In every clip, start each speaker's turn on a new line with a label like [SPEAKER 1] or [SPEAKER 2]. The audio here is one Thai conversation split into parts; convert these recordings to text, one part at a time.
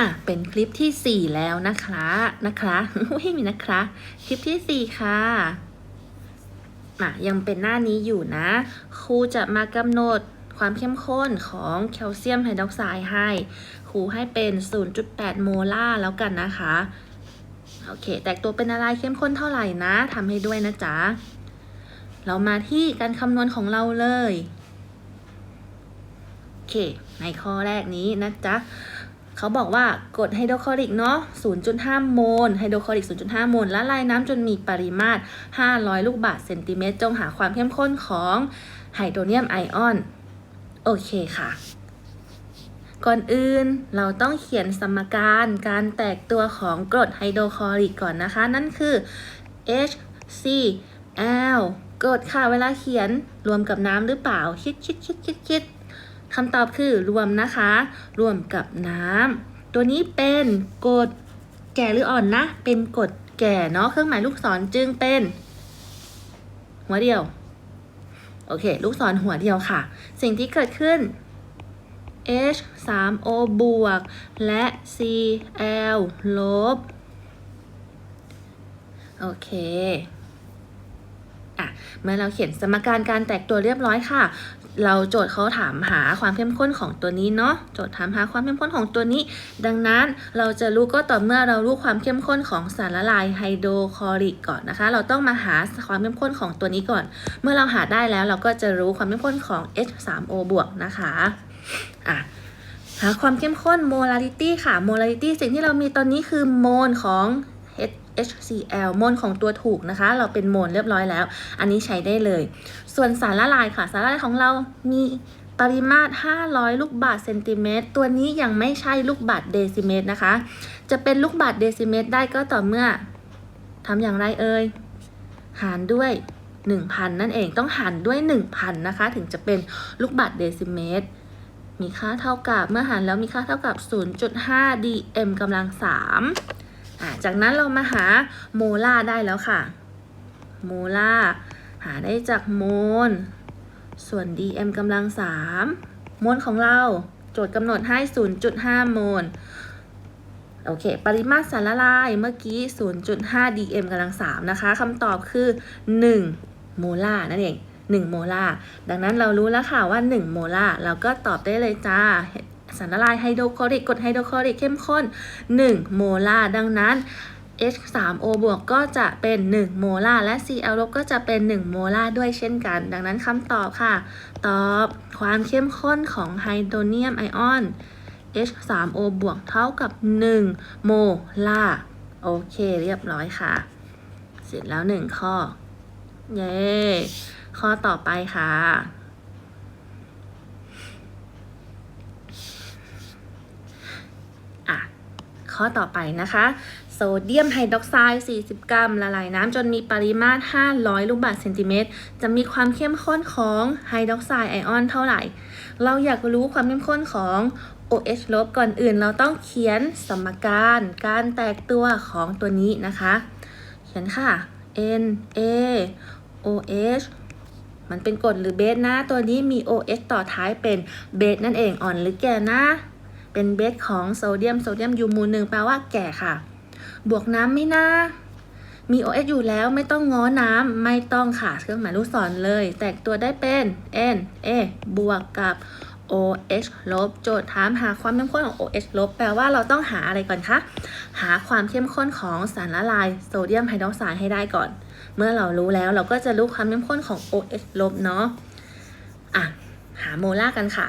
[SPEAKER 1] อะเป็นคลิปที่ 4 แล้วนะคะนะคะไม่มีนะคะ คลิปที่ 4 ค่ะอะยังเป็นหน้านี้อยู่นะ ครูจะมากำหนดความเข้มข้นของแคลเซียมไฮดรอกไซด์ให้ ครูให้เป็น 0.8 โมลาร์แล้วกันนะคะ โอเค แตกตัวเป็นอะไรเข้มข้นเท่าไหร่นะทำให้ด้วยนะจ๊ะ เรามาที่การคำนวณของเราเลย โอเค ในข้อแรกนี้นะจ๊ะ เขาบอกว่ากรดไฮโดรคลอริกเนาะ 0.5 โมล ไฮโดรคลอริก 0.5 โมลละลายน้ำจนมีปริมาตร 500 ลูกบาศก์เซนติเมตร จงหาความเข้มข้นของไฮโดรเนียมไอออน โอเคค่ะ ก่อนอื่นเราต้องเขียนสมการการแตกตัวของกรดไฮโดรคลอริกก่อนนะคะ นั่นคือ HCl กรดค่ะ เวลาเขียนรวมกับน้ำหรือเปล่า คิดคิดคิดคิดคิด คำตอบคือรวมนะคะ รวมกับน้ำตัวนี้เป็นกรดแก่หรืออ่อนนะ เป็นกรดแก่เนาะเครื่องหมายลูกศรจึงเป็น หัวเดียว โอเค ลูกศรหัวเดียวค่ะ สิ่งที่เกิดขึ้น H 3 O บวก และ Cl ลบ โอเค อะ เมื่อเราเขียนสมการการแตกตัวเรียบร้อยค่ะ เราโจทย์เขาถามหาความเข้มข้นของตัวนี้เนาะโจทย์ถามหาความเข้มข้นของตัวนี้ ดังนั้นเราจะรู้ก็ต่อเมื่อเรารู้ความเข้มข้นของสารละลายไฮโดรคลอริกก่อนนะคะ เราต้องมาหาความเข้มข้นของตัวนี้ก่อน เมื่อเราหาได้แล้วเราก็จะรู้ความเข้มข้นของ H 3 O บวกนะคะอะหาความเข้มข้น molarity ค่ะ molarity สิ่งที่เรามีตอนนี้คือโมลของ HCl มลของตัวถูกนะคะ เราเป็นโมลเรียบร้อยแล้ว อันนี้ใช้ได้เลย ส่วนสารละลายค่ะ สารละลายของเรามีปริมาตร 500 ลูกบาศก์เซนติเมตร ตัวนี้ยังไม่ใช่ลูกบาศก์เดซิเมตรนะคะ จะเป็นลูกบาศก์เดซิเมตรได้ก็ต่อเมื่อทำอย่างไรเอ่ย หารด้วย 1,000 นั่นเอง ต้องหารด้วย 1,000 นะคะ ถึงจะเป็นลูกบาศก์เดซิเมตร มีค่าเท่ากับ เมื่อหารแล้วมีค่าเท่ากับ 0.5 dm กำลัง 3 จากนั้นเรามาหาโมลาร์ได้แล้วค่ะ โมลาร์หาได้จากโมล ส่วน dm กำลัง3โมลของเราโจทย์กำหนดให้ 0.5 โมล โอเค ปริมาตรสารละลายเมื่อกี้ 0.5 dm กำลัง3นะคะคำตอบคือ 1 โมลาร์นั่นเอง 1 โมลาร์ดังนั้นเรารู้แล้วค่ะว่า 1 โมลาร์เราก็ตอบได้เลยจ้า สารละลายไฮโดรคลอริกกรดไฮโดรคลอริกเข้มข้น 1 โมลาร์ดังนั้น H 3 O บวกก็จะเป็น 1 โมลาร์และ Cl ลบก็จะเป็น 1 โมลาร์ด้วยเช่นกัน ดังนั้นคำตอบค่ะ ตอบความเข้มข้นของไฮโดรเนียมไอออน H 3 O บวกเท่ากับ 1 โมลาร์โอเคเรียบร้อยค่ะ เสร็จแล้ว 1 ข้อ เย้ ข้อต่อไปค่ะอะ ข้อต่อไปนะคะ โซเดียมไฮดรอกไซด์ 40 กรัม ละลายน้ำจนมีปริมาตร 500 ลูกบาศก์เซนติเมตร จะมีความเข้มข้นของไฮดรอกไซด์ไอออนเท่าไหร่ เราอยากรู้ความเข้มข้นของ OH ลบก่อนอื่นเราต้องเขียนสมการการแตกตัวของตัวนี้นะคะ เขียนค่ะ N A OH มันเป็นกรดหรือเบสนะ ตัวนี้มี OH ต่อท้ายเป็นเบสนั่นเองอ่อนหรือแก่นะ เป็นเบสของโซเดียมโซเดียมยูมูลหนึ่งแปลว่าแก่ค่ะ บวกน้ำไม่นะมี OH อยู่แล้วไม่ต้องง้อน้ำไม่ต้องค่ะเครื่องหมายลูกศรเลย แตกตัวได้เป็น N A บวกกับ OH ลบโจทย์ถามหาความเข้มข้นของ OH ลบแปลว่าเราต้องหาอะไรก่อนคะ หาความเข้มข้นของสารละลายโซเดียมไฮดรอกไซด์ให้ได้ก่อน เมื่อเรารู้แล้วเราก็จะรู้ความเข้มข้นของ OH ลบเนาะอะหาโมลาร์กันค่ะ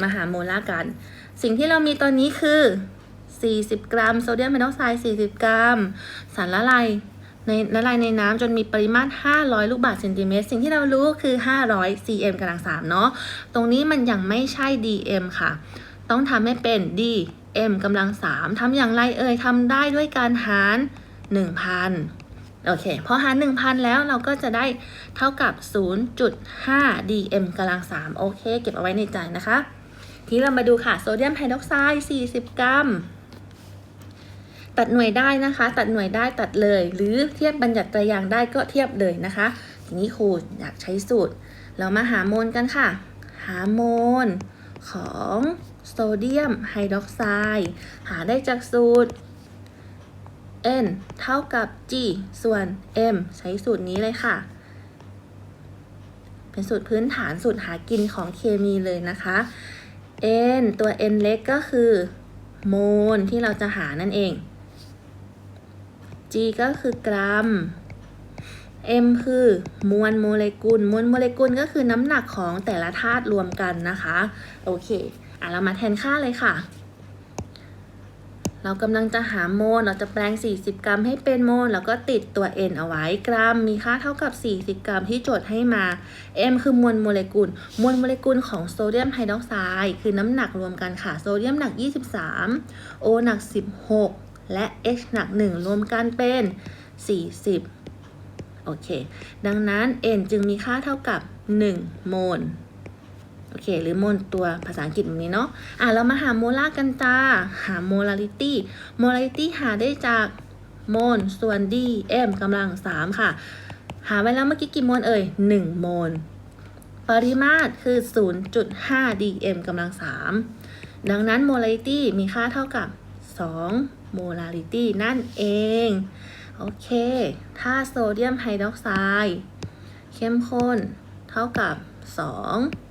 [SPEAKER 1] มาหาโมลาร์กัน สิ่งที่เรามีตอนนี้คือ 40 กรัมโซเดียมไฮดรอกไซด์ 40 กรัม สารละลายในละลายในน้ำจนมีปริมาตร 500 ลูกบาศก์เซนติเมตร สิ่งที่เรารู้คือ 500 cm กำลัง3เนาะ ตรงนี้มันยังไม่ใช่ dm ค่ะ ต้องทำให้เป็น dm กำลัง3ทำอย่างไรเอ่ยทำได้ด้วยการหาร 1,000 โอเค พอหาร 1,000 แล้วเราก็จะได้เท่ากับ 0.5 dm กำลัง3โอเค เก็บเอาไว้ในใจนะคะ นี้เรามาดูค่ะโซเดียมไฮดรอกไซด์40 กรัม ตัดหน่วยได้นะคะ ตัดหน่วยได้ตัดเลย หรือเทียบบัญญัติตรายางได้ก็เทียบเลยนะคะทีนี้ครูอยากใช้สูตร เรามาหาโมลกันค่ะ หาโมลของโซเดียมไฮดรอกไซด์หาได้จากสูตร n เท่ากับ g ส่วน m ใช้สูตรนี้เลยค่ะ เป็นสูตรพื้นฐานสูตรหากินของเคมีเลยนะคะ n ตัว n เล็กก็คือโมลที่เราจะหานั่นเอง g ก็คือกรัม m คือมวลโมเลกุล มวลโมเลกุลก็คือน้ำหนักของแต่ละธาตุรวมกันนะคะ โอเค อะ เรามาแทนค่าเลยค่ะ เรากำลังจะหาโมล เราจะแปลง 40 กรัมให้เป็นโมล แล้วก็ติดตัว n เอาไว้ กรัม มีค่าเท่ากับ 40 กรัมที่โจทย์ให้มา m คือมวลโมเลกุล มวลโมเลกุลของโซเดียมไฮดรอกไซด์คือน้ำหนักรวมกันค่ะ โซเดียมหนัก 23 O หนัก 16 และ H หนัก 1 รวมกันเป็น 40 โอเค ดังนั้น n จึงมีค่าเท่ากับ 1 โมล โอเค หรือโมลตัวภาษาอังกฤษแบบนี้เนาะอะเรามาหาโมลาร์กันจ้าหาโมลาริตี้โมลาริตี้หาได้จากโมลส่วน d m กำลัง3ค่ะ หาไว้แล้วเมื่อกี้กี่โมลเอ่ย1โมลปริมาตรคือ 0.5 dm กำลัง3ดังนั้นโมลาริตี้มีค่าเท่ากับ 2 โมลาริตี้นั่นเอง โอเค ถ้าโซเดียมไฮดรอกไซด์เข้มข้นเท่ากับ 2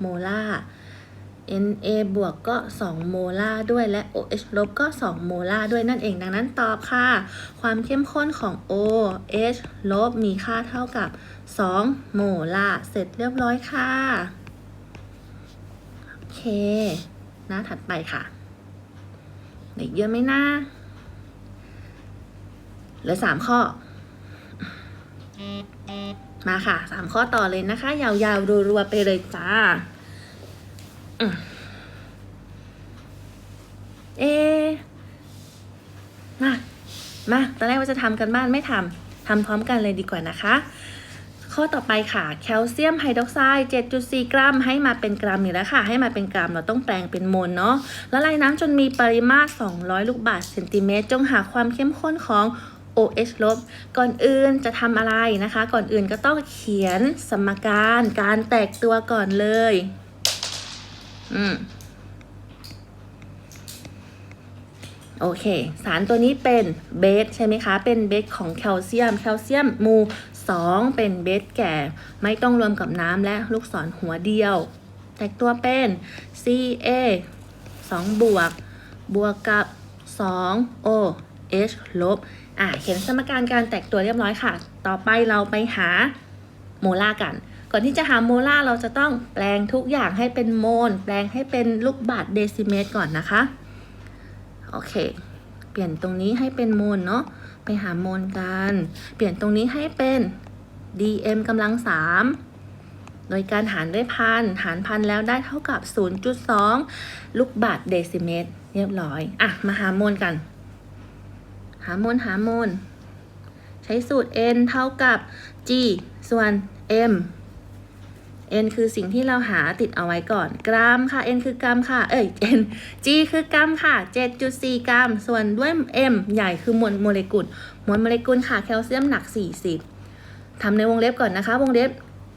[SPEAKER 1] โมลาร์ Na บวกก็ 2 โมลาร์ด้วยและ OH ลบก็ 2 โมลาร์ด้วยนั่นเองดังนั้นตอบค่ะ ความเข้มข้นของ OH ลบมีค่าเท่ากับ 2 โมลาร์เสร็จเรียบร้อยค่ะ โอเค หน้าถัดไปค่ะเด็กเยอะไหมนะเหลือ 3 ข้อ มาค่ะสามข้อต่อเลยนะคะ ยาวๆรัวๆไปเลยจ้าอเอมามาตอนแรกว่าจะทำกันบ้านไม่ทำทำพร้อมกันเลยดีกว่านะคะ ข้อต่อไปค่ะ แคลเซียมไฮดรอกไซด์ 7.4 กรัม ให้มาเป็นกรัมอยู่แล้วค่ะ ให้มาเป็นกรัมเราต้องแปลงเป็นโมลเนาะละลายน้ำจนมีปริมาตร 200 ลูกบาศก์เซนติเมตร จงหาความเข้มข้นของ OH ลบ ก่อนอื่นจะทำอะไรนะคะ ก่อนอื่นก็ต้องเขียนสมการการแตกตัวก่อนเลย อืมโอเค สารตัวนี้เป็นเบสใช่ไหมคะ เป็นเบสของแคลเซียม แคลเซียมมู 2 เป็นเบสแก่ ไม่ต้องรวมกับน้ำและลูกศรหัวเดียว แตกตัวเป็น Ca 2 บวก บวกกับ 2 OH ลบ อะเขียนสมการการแตกตัวเรียบร้อยค่ะ ต่อไปเราไปหาโมลาร์กัน ก่อนที่จะหาโมลาร์เราจะต้องแปลงทุกอย่างให้เป็นโมล แปลงให้เป็นลูกบาศก์เดซิเมตรก่อนนะคะ โอเค เปลี่ยนตรงนี้ให้เป็นโมลเนาะ ไปหาโมลกัน เปลี่ยนตรงนี้ให้เป็น dm กำลัง3โดยการหารด้วยพัน หารพันแล้วได้เท่ากับ 0.2 ลูกบาศก์เดซิเมตร เรียบร้อย อะ มาหาโมลกันาโมลหาโมลใช้สูตร n เท่ากับ g ส่วน m n คือสิ่งที่เราหาติดเอาไว้ก่อน กรัมค่ะ n คือกรัมค่ะ เอ้ย n g คือกรัมค่ะ 7.4 กรัม ส่วนด้วย m ใหญ่คือมวลโมเลกุล มวลโมเลกุลค่ะ แคลเซียมหนัก 40 ทำในวงเล็บก่อนนะคะ วงเล็บ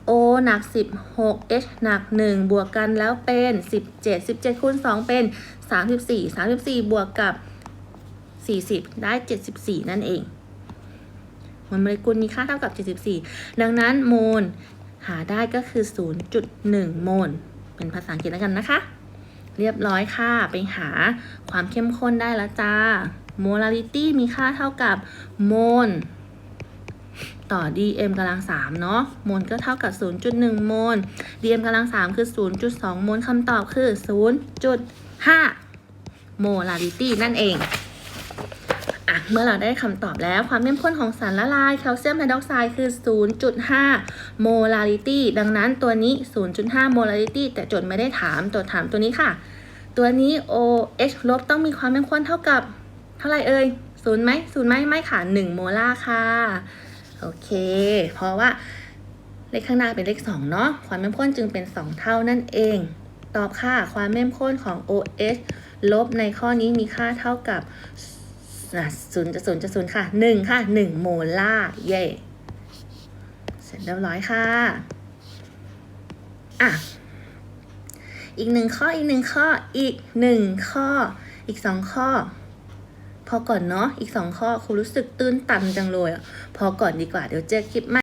[SPEAKER 1] O หนัก 16 H หนัก 1 บวกกันแล้วเป็น 17 17คูณ2เป็น 34 34 บวกกับ 40 ได้ 74 นั่นเองมวลโมเลกุลมีค่าเท่ากับ 74 ดังนั้นโมลหาได้ก็คือ 0.1 โมล เป็นภาษาอังกฤษแล้วกันนะคะ เรียบร้อยค่ะ ไปหาความเข้มข้นได้แล้วจ้า molarity มีค่าเท่ากับโมลต่อ dm กำลัง3เนาะโมลก็เท่ากับ 0.1 โมล dm กำลัง3คือ 0.2 โมลคำตอบคือ 0.5 molarity นั่นเอง เมื่อเราได้คำตอบแล้วความเข้มข้นของสารละลายแคลเซียมไฮดรอกไซด์คือ 0.5 โมลาริตี้ดังนั้นตัวนี้ 0.5 โมลาริตี้แต่จทย์ไม่ได้ถามตัวถามตัวนี้ค่ะ ตัวนี้ OH ลบต้องมีความเข้มข้นเท่ากับ เท่าไหร่เอ่ยศูนย์ไหมศูนย์ไหมไม่ค่ะ 1 โมลาร์ค่ะ โอเค เพราะว่าเลขข้างหน้าเป็นเลข2เนาะความเข้มข้นจึงเป็น 2 เท่านั่นเอง ตอบค่ะความเข้มข้นของ OH ลบในข้อนี้มีค่าเท่ากับ นะศูนย์จะศูนย์จะศูนย์ค่ะหนึ่งค่ะหนึ่งโมลาร์เย่เสร็จเรียบร้อยค่ะอะอีกหนึ่งข้ออีกหนึ่งข้ออีกหนึ่งข้อ อีกสองข้อ พอก่อนเนาะอีกสองข้อครูรู้สึกตื้นตันจังเลยอะพอก่อนดีกว่าเดี๋ยวเจอคลิปใหม่